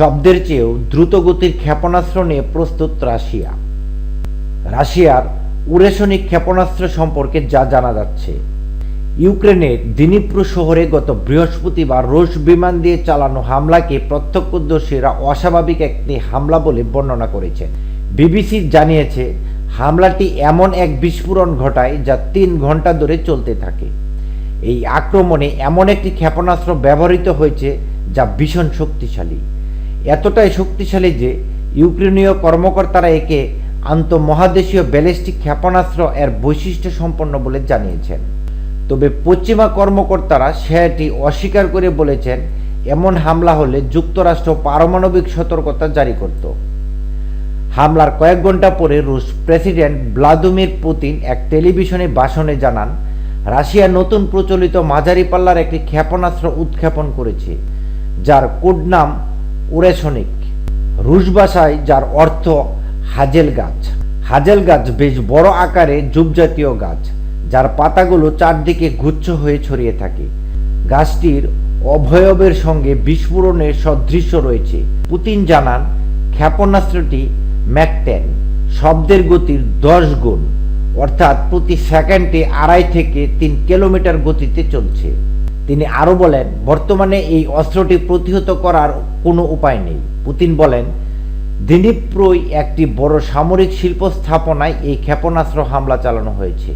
শব্দের চেয়েও দ্রুতগতির ক্ষেপণাস্ত্র নিয়ে প্রস্তুত রাশিয়া। রাশিয়ার উরেশনিক ক্ষেপণাস্ত্র সম্পর্কে যা জানা যাচ্ছে ইউক্রেনের দিনিপ্রু শহরে গত বৃহস্পতিবার রুশ বিমান দিয়ে চালানো হামলাকে প্রত্যক্ষদর্শীরা অস্বাভাবিক একটি হামলা বলে বর্ণনা করেছেন বিবিসি জানিয়েছে, হামলাটি এমন এক বিস্ফোরণ ঘটায় যা তিন ঘণ্টা ধরে চলতে থাকে। এই আক্রমণে এমন একটি ক্ষেপণাস্ত্র ব্যবহৃত হয়েছে যা ভীষণ শক্তিশালী। এতটাই শক্তিশালী যে ইউক্রেনীয় কর্মকর্তারা একে আন্তঃমহাদেশীয় ব্যালিস্টিক ক্ষেপণাস্ত্র এর বৈশিষ্ট্য সম্পন্ন বলে জানিয়েছেন। তবে পশ্চিমা কর্মকর্তারা সেটি অস্বীকার করে বলেছেন, এমন হামলা হলে যুক্তরাষ্ট্র পারমাণবিক সতর্কতা জারি করত। হামলার কয়েক ঘণ্টা পরে রুশ প্রেসিডেন্ট ভ্লাদিমির পুতিন এক টেলিভিশনে ভাষণে জানান, রাশিয়া নতুন প্রচলিত মাঝারি পাল্লার একটি ক্ষেপণাস্ত্র উৎক্ষেপণ করেছে, যার কোড নাম উরেশনিক রুশ ভাষায় যার অর্থ হাজেল গাছ। হাজেল গাছ বেশ বড় আকারে জুবজাতীয় গাছ, যার পাতাগুলো চারদিকে গুচ্ছ হয়ে ছড়িয়ে থাকে। গাছটির অভয়বের সঙ্গে বিস্ফোরণের সদৃশ্য রয়েছে। পুতিন জানান, ক্ষেপণাস্ত্রটি ম্যাকটেন, শব্দের গতির দশ গুণ, অর্থাৎ প্রতি সেকেন্ডে আড়াই থেকে তিন কিলোমিটার গতিতে চলছে। তিনি আরও বলেন, বর্তমানে এই অস্ত্রটি প্রতিহত করার কোনো উপায় নেই। পুতিন বলেন, দিনীপ্রই একটি বড় সামরিক শিল্প স্থাপনায় এই ক্ষেপণাস্ত্র হামলা চালানো হয়েছে।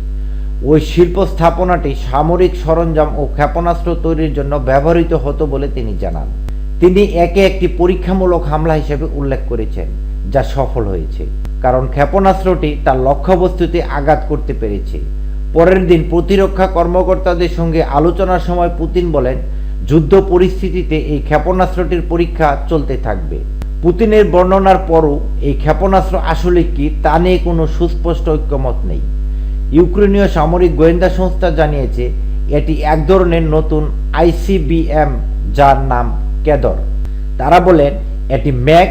ওই শিল্প স্থাপনাটি সামরিক সরঞ্জাম ও ক্ষেপণাস্ত্র তৈরির জন্য ব্যবহৃত হতো বলে তিনি জানান। তিনি একে একটি পরীক্ষামূলক হামলা হিসেবে উল্লেখ করেছেন, যা সফল হয়েছে, কারণ ক্ষেপণাস্ত্রটি তার লক্ষ্যবস্তুতে আঘাত করতে পেরেছে। পরের দিন প্রতিরক্ষা কর্মকর্তাদের সঙ্গে আলোচনার সময় পুতিন বলেন, যুদ্ধ পরিস্থিতিতে এই ক্ষেপণাস্ত্রটির পরীক্ষা চলতে থাকবে। পুতিনের বর্ণনার পরও এই ক্ষেপণাস্ত্র আসলে কি তা নিয়ে কোনো সুস্পষ্ট ঐক্যমত নেই। ইউক্রেনীয় সামরিক গোয়েন্দা সংস্থা জানিয়েছে, এটি এক ধরনের নতুন আইসিবিএম, যার নাম কেদর তারা বলেন, এটি ম্যাক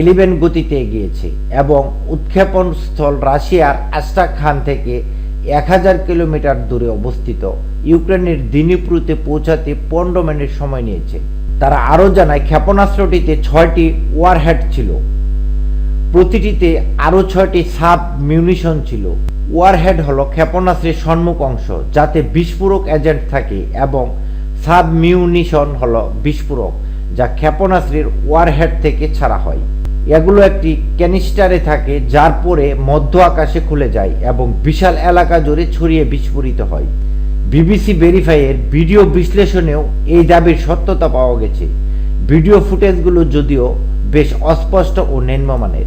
ইলেভেন গতিতে এগিয়েছে এবং উৎক্ষেপণ স্থল রাশিয়ার আস্ট্রাখান থেকে এক হাজার কিলোমিটার দূরে অবস্থিত। ইউক্রেনের দিনিপ্রুতে পৌঁছাতে পনেরো মিনিট সময় নিয়েছে। তারা আরও জানায়, ক্ষেপণাস্ত্রটিতে ছয়টি ওয়ারহেড ছিল। প্রতিটিতে আরও ছয়টি সাব মিউনিশন ছিল। ওয়ারহেড হল ক্ষেপণাস্ত্রের সম্মুখ অংশ, যাতে বিস্ফোরক এজেন্ট থাকে, এবং সাব মিউনিশন হলো বিস্ফোরক, যা ক্ষেপণাস্ত্রের ওয়ারহেড থেকে ছাড়া হয়। এগুলো একটি ক্যানিস্টারে থাকে যার পরে মধ্য আকাশে খুলে যায় এবং বিশাল এলাকা জুড়ে ছড়িয়ে বিস্ফোরিত হয়। বিবিসি ভেরিফাইয়ের ভিডিও বিশ্লেষণেও এই দাবির সত্যতা পাওয়া গেছে। ভিডিও ফুটেজগুলো যদিও বেশ অস্পষ্ট ও নিম্নমানের।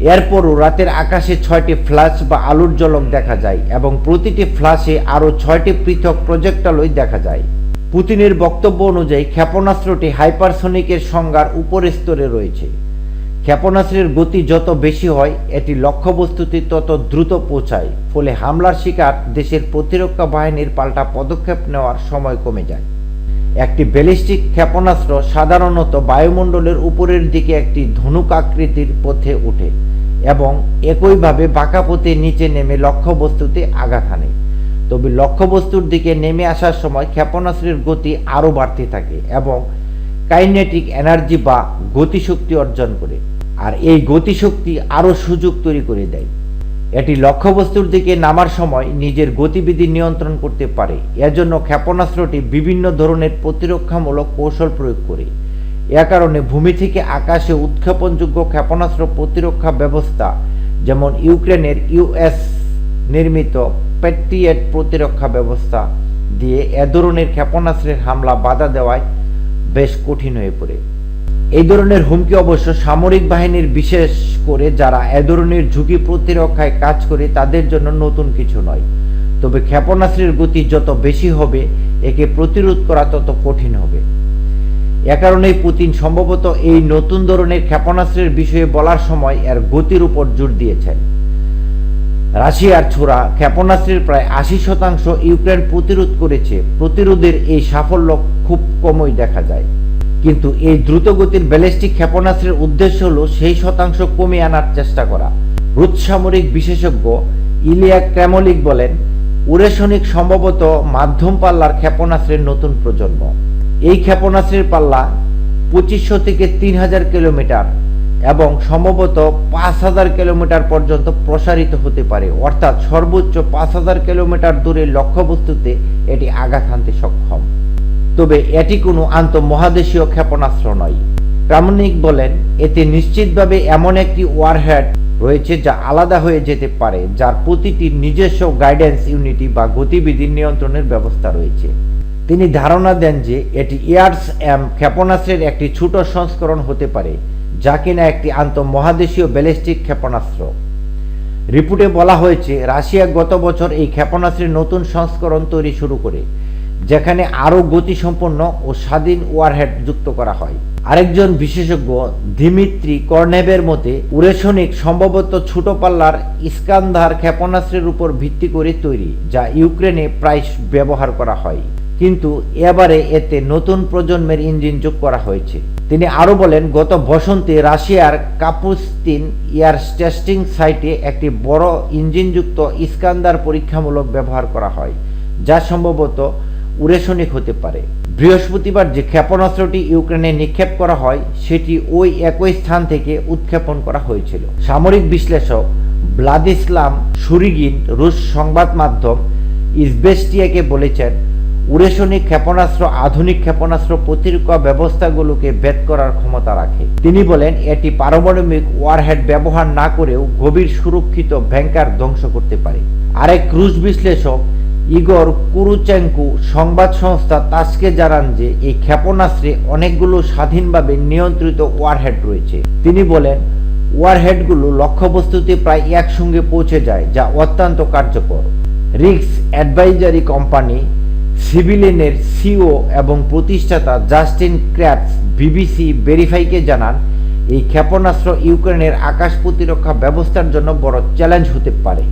এরপরও রাতের আকাশে ছয়টি ফ্ল্যাশ বা আলোর জলক দেখা যায় এবং প্রতিটি ফ্ল্যাশে আরও ছয়টি পৃথক প্রজেক্টালই দেখা যায়। পুতিনের বক্তব্য অনুযায়ী ক্ষেপণাস্ত্রটি হাইপারসোনিকের সংজ্ঞার উপরের স্তরে রয়েছে। ক্ষেপণাস্ত্রের গতি যত বেশি হয়, এটি লক্ষ্যবস্তুতে তত দ্রুত পৌঁছায়, ফলে হামলার শিকার দেশের প্রতিরক্ষা বাহিনীর পাল্টা পদক্ষেপ নেওয়ার সময় কমে যায়। একটি ব্যালিস্টিক ক্ষেপণাস্ত্র সাধারণত বায়ুমণ্ডলের উপরের দিকে একটি ধনুক আকৃতির পথে ওঠে এবং একইভাবে বাঁকা পথে নিচে নেমে লক্ষ্যবস্তুতে আঘাত হানে। তবে লক্ষ্যবস্তুর দিকে নেমে আসার সময় ক্ষেপণাস্ত্রের গতি আরও বাড়তে থাকে এবং কাইনেটিক এনার্জি বা গতিশক্তি অর্জন করে। আর এই গতিশক্তি আরও সুযোগ তৈরি করে দেয়। এটি লক্ষ্যবস্তুর দিকে নামার সময় নিজের গতিবিধি নিয়ন্ত্রণ করতে পারে। এজন্য ক্ষেপণাস্ত্রটি বিভিন্ন ধরনের প্রতিরক্ষামূলক কৌশল প্রয়োগ করে। এ কারণে ভূমি থেকে আকাশে উৎক্ষেপণযোগ্য ক্ষেপণাস্ত্র প্রতিরক্ষা ব্যবস্থা, যেমন ইউক্রেনের ইউএস নির্মিত প্যাট্রিয়েট প্রতিরক্ষা ব্যবস্থা দিয়ে এ ধরনের ক্ষেপণাস্ত্রের হামলা বাধা দেওয়ায় বেশ কঠিন হয়ে পড়ে। এই ধরনের হুমকি অবশ্য সামরিক বাহিনীর বিশেষ করে যারা এ ধরনের ঝুঁকি প্রতিরক্ষায় কাজ করে তাদের জন্য নতুন কিছু নয়। তবে ক্ষেপণাস্ত্রের গতি যত বেশি হবে, একে প্রতিরোধ করা তত কঠিন হবে। এ কারণেই পুতিন সম্ভবত এই নতুন ধরনের ক্ষেপণাস্ত্রের বিষয়ে বলার সময় এর গতির উপর জোর দিয়েছেন। রাশিয়ার ছোড়া ক্ষেপণাস্ত্রের প্রায় আশি শতাংশ ইউক্রেন প্রতিরোধ করেছে। প্রতিরোধের এই সাফল্য খুব কমই দেখা যায়। কিন্তু এই দ্রুতগতির ব্যালিস্টিক ক্ষেপণাস্ত্রের উদ্দেশ্য হল সেই শতাংশ কমিয়ে আনার চেষ্টা করা। রুশ সামরিক বিশেষজ্ঞ ইলিয়া ক্র্যামলিক বলেন, উরেশনিক সম্ভবত মাধ্যম পাল্লার ক্ষেপণাস্ত্রের নতুন প্রজন্ম। এই ক্ষেপণাস্ত্রের পাল্লা পঁচিশশো থেকে তিন হাজার কিলোমিটার এবং সম্ভবত পাঁচ হাজার কিলোমিটার পর্যন্ত প্রসারিত হতে পারে। অর্থাৎ সর্বোচ্চ পাঁচ হাজার কিলোমিটার দূরে লক্ষ্যবস্তুতে এটি আঘাত হানতে সক্ষম। তবে এটি কোনো আন্তঃমহাদেশীয় ক্ষেপণাস্ত্র নয়। প্রামাণিক বলেন, এতে নিশ্চিতভাবে এমন একটি ওয়ারহেড রয়েছে যা আলাদা হয়ে যেতে পারে, যার প্রতিটি নিজস্ব গাইডেন্স ইউনিটি বা গতিবিধি নিয়ন্ত্রণের ব্যবস্থা রয়েছে। তিনি ধারণা দেন যে এটি এয়ার্স এম ক্ষেপণাস্ত্রের একটি ছোট সংস্করণ হতে পারে, যা কিনা একটি আন্তঃমহাদেশীয় ব্যালিস্টিক ক্ষেপণাস্ত্র। রিপোর্টে বলা হয়েছে, রাশিয়া গত বছর এই ক্ষেপণাস্ত্রের নতুন সংস্করণ তৈরি শুরু করে। যেখানে আরও গতিসম্পন্ন ও স্বাধীন ওয়ারহেড যুক্ত করা হয়। আরেকজন বিশেষজ্ঞ, দিমিত্রি কর্নেবের মতে, উরেশনিক সম্ভবত ছোট পাল্লার ইস্কান্দার ক্ষেপণাস্ত্রের উপর ভিত্তি করে তৈরি, যা ইউক্রেনে প্রায় ব্যবহার করা হয়। কিন্তু এবারে এতে নতুন প্রজন্মের ইঞ্জিন যোগ করা হয়েছে। তিনি আরও বলেন, গত বসন্তে রাশিয়ার কাপুস্তিন এয়ার টেস্টিং সাইটে একটি বড় ইঞ্জিনযুক্ত ইস্কান্দার পরীক্ষামূলক ব্যবহার করা হয়, যা সম্ভবত উরেশনিক হতে পারে। বৃহস্পতিবার যে ক্ষেপণাস্ত্রটি ইউক্রেনে নিক্ষেপ করা হয়, সেটি ওই একই স্থান থেকে উৎক্ষেপণ করা হয়েছিল। সামরিক বিশ্লেষক ভ্লাদিস্লাম সুরিগিন রুশ সংবাদ মাধ্যম ইসবেস্টিয়াকে বলেছেন, উরেশনিক ক্ষেপণাস্ত্র আধুনিক ক্ষেপণাস্ত্র প্রতিরক্ষা ব্যবস্থাগুলোকে ভেদ করার ক্ষমতা রাখে। তিনি বলেন, এটি পারমাণবিক ওয়ারহেড ব্যবহার না করেও গভীর সুরক্ষিত ভ্যাঙ্কার ধ্বংস করতে পারে। আরেক রুশ বিশ্লেষক ইগর কুরুচেঙ্কু সংবাদ সংস্থা তাসকে জানান যে, এই ক্ষেপণাস্ত্রে অনেকগুলো স্বাধীনভাবে নিয়ন্ত্রিত ওয়ারহেড রয়েছে। তিনি বলেন, ওয়ারহেডগুলো লক্ষ্যবস্তুতে প্রায় একসঙ্গে পৌঁছে যায়, যা অত্যন্ত কার্যকর। রিক্স অ্যাডভাইজারি কোম্পানি, সিভিলেনের সিও এবং প্রতিষ্ঠাতা জাস্টিন ক্র্যাপস, বিবিসি ভেরিফাইকে জানান, এই ক্ষেপণাস্ত্র ইউক্রেনের আকাশ প্রতিরক্ষা ব্যবস্থার জন্য বড় চ্যালেঞ্জ হতে পারে।